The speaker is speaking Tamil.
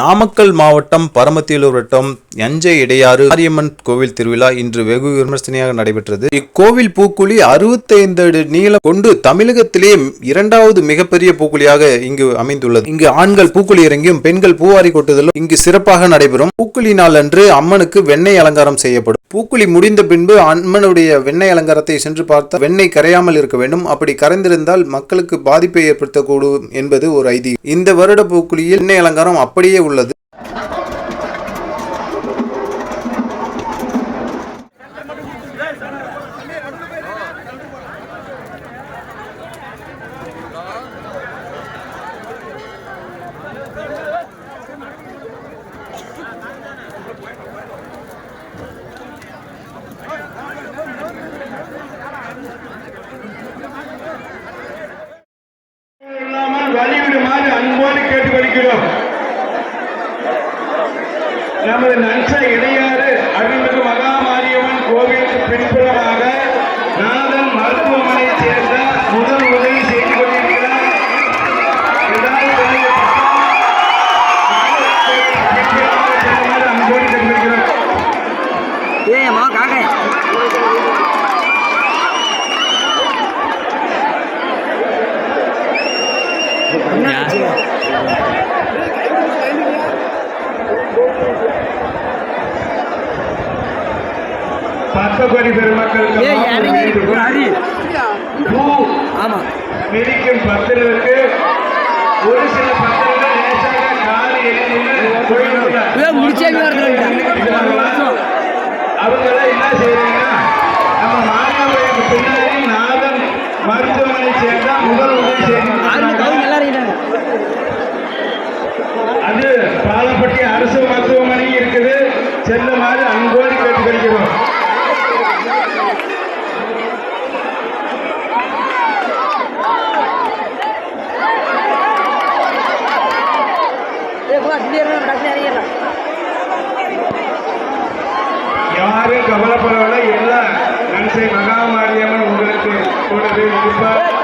நாமக்கல் மாவட்டம் பரமத்தியலூர் வட்டம் எஞ்சை இடையாறு மாரியம்மன் கோவில் திருவிழா இன்று வெகு விமர்சனையாக நடைபெற்றது. இக்கோவில் பூக்குழி 65 அடி நீளம் கொண்டு தமிழகத்திலே இரண்டாவது மிகப்பெரிய பூக்குழியாக இங்கு அமைந்துள்ளது. இங்கு ஆண்கள் பூக்குழி இறங்கியும் பெண்கள் பூவாரி கொட்டுதலும் இங்கு சிறப்பாக நடைபெறும். பூக்குழி நாள் அன்று அம்மனுக்கு வெண்ணெய் அலங்காரம் செய்யப்படும். பூக்குழி முடிந்த பின்பு அம்மனுடைய வெண்ணெய் அலங்காரத்தை சென்று பார்த்தால் வெண்ணெய் கரையாமல் இருக்க வேண்டும். அப்படி கரைந்திருந்தால் மக்களுக்கு பாதிப்பை ஏற்படுத்தக்கூடும் என்பது ஒரு ஐதீகம். இந்த வருட பூக்குழியில் வெண்ணெய் அலங்காரம் அப்படியே உள்ளது. இல்லாமல் வழிவிடுமாறு அன்போடு கேட்டுக்கொள்கிறோம். நமது நன்ச இடையாறு அருள்மிகு மகாமாரியம்மன் கோவிலுக்கு பின்புறமாக நாதன் மருத்துவமனையைச் சேர்ந்த முதல் உதவி செய்து கொண்டிருக்கிறார். அன்போடு கேட்டுக்கொள்கிறோம் ஏமா காக்க. பக்தகோடி பெருமக்களுக்கு ஆமா. மிதிக்கும் பக்தர்களுக்கு ஒரு சில பக்தர்கள் லேசாக கால் எரிந்து போயிடுவாங்க. ஏய், முடிச்சே வருதுடா. அவங்கள என்ன செய்யறீங்கன்னா நம்ம மாநிலங்களுக்கு பின்னாடி நாதன் மருத்துவமனை சேர்ந்தா முதல் உதவி செய்யணும் அது பாலப்பட்டி அரசு மருத்துவமனை இருக்குது. செல்லுமாறு அன்போடு கேட்டுக்கொள்கிறோம். யாரும் கவலைப்படவில்லை. எல்லாம் நன்சை மகாமாரியம்மன் உங்களுக்கு கூடவே இருப்பார்.